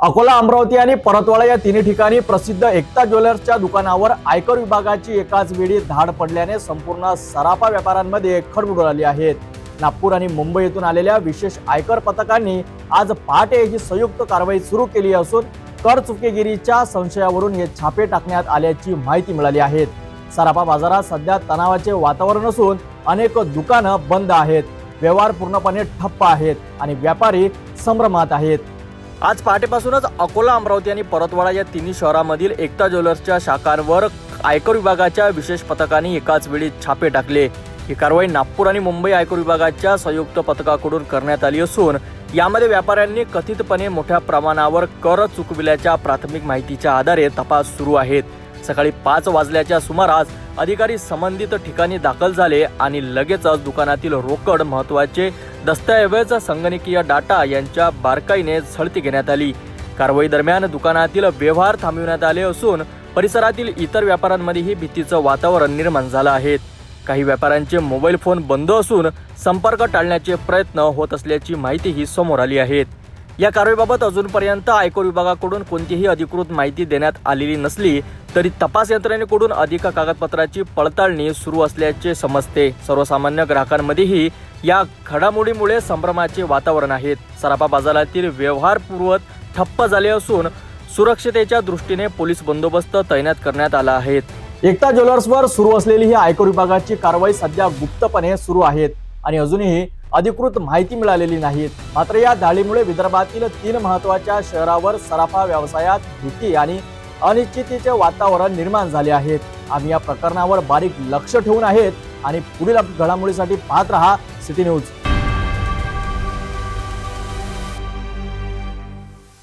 अकोला अमरावती आणि परतवाडा या तिन्ही ठिकाणी प्रसिद्ध एकता ज्वेलर्सच्या दुकानावर आयकर विभागाची एकाच वेळी धाड पडल्याने संपूर्ण सराफा व्यापाऱ्यांमध्ये खडबड उडाली आहेत नागपूर आणि मुंबई येथून आलेल्या विशेष आयकर पथकांनी आज पहाटे ही संयुक्त कारवाई सुरू केली असून कर चुकीगिरीच्या संशयावरून हे छापे टाकण्यात आल्याची माहिती मिळाली आहे. सराफा बाजारात सध्या तणावाचे वातावरण असून अनेक दुकानं बंद आहेत. व्यवहार पूर्णपणे ठप्प आहेत आणि व्यापारी संभ्रमात आहेत. आज पहाटेपासूनच अकोला अमरावती आणि परतवाडा या तिन्ही शहरामधील एकता ज्वेलर्सच्या शाखांवर आयकर विभागाच्या विशेष पथकाने एकाच वेळी छापे टाकले. ही कारवाई नागपूर आणि मुंबई आयकर विभागाच्या संयुक्त पथकाकडून करण्यात आली असून यामध्ये व्यापाऱ्यांनी कथितपणे मोठ्या प्रमाणावर कर चुकविल्याच्या प्राथमिक माहितीच्या आधारे तपास सुरू आहेत. सकाळी पाच वाजल्याच्या सुमारास अधिकारी संबंधित ठिकाणी दाखल झाले आणि लगेचच दुकानातील रोकड महत्त्वाचे दस्तऐवज संगणकीय डाटा यांच्या बारकाईने झडती घेण्यात आली. कारवाई दरम्यान दुकानातील व्यवहार थांबविण्यात आले असून परिसरातील इतर व्यापाऱ्यांमध्येही भीतीचं वातावरण निर्माण झालं आहे. काही व्यापाऱ्यांचे मोबाईल फोन बंद असून संपर्क टाळण्याचे प्रयत्न होत असल्याची माहितीही समोर आली आहे. या कारवाईबाबत अजूनपर्यंत आयकर विभागाकडून कोणतीही अधिकृत माहिती देण्यात आलेली नसली तरी तपास यंत्रणेकडून अधिक कागदपत्राची पडताळणी सुरू असल्याचे समजते. सर्वसामान्य ग्राहकांमध्येही या घडामोडीमुळे संभ्रमाचे वातावरण आहेत सराफा बाजारातील व्यवहार पूर्वत ठप्प झाले असून सुरक्षतेच्या दृष्टीने पोलीस बंदोबस्त तैनात करण्यात आला आहे. एकता ज्वेलर्सवर सुरू असलेली ही आयकर विभागाची कारवाई सध्या गुप्तपणे सुरू आहेत आणि अजूनही अधिकृत माहिती मिळालेली नाहीत मात्र या धाडीमुळे विदर्भातील तीन महत्त्वाच्या शहरावर सराफा व्यवसायात भीती आणि अनिश्चितीचे वातावरण निर्माण झाले आहेत. आम्ही या प्रकरणावर बारीक लक्ष ठेवून आहेत आणि पुढील घडामोडीसाठी पाहत रहा सिटी न्यूज.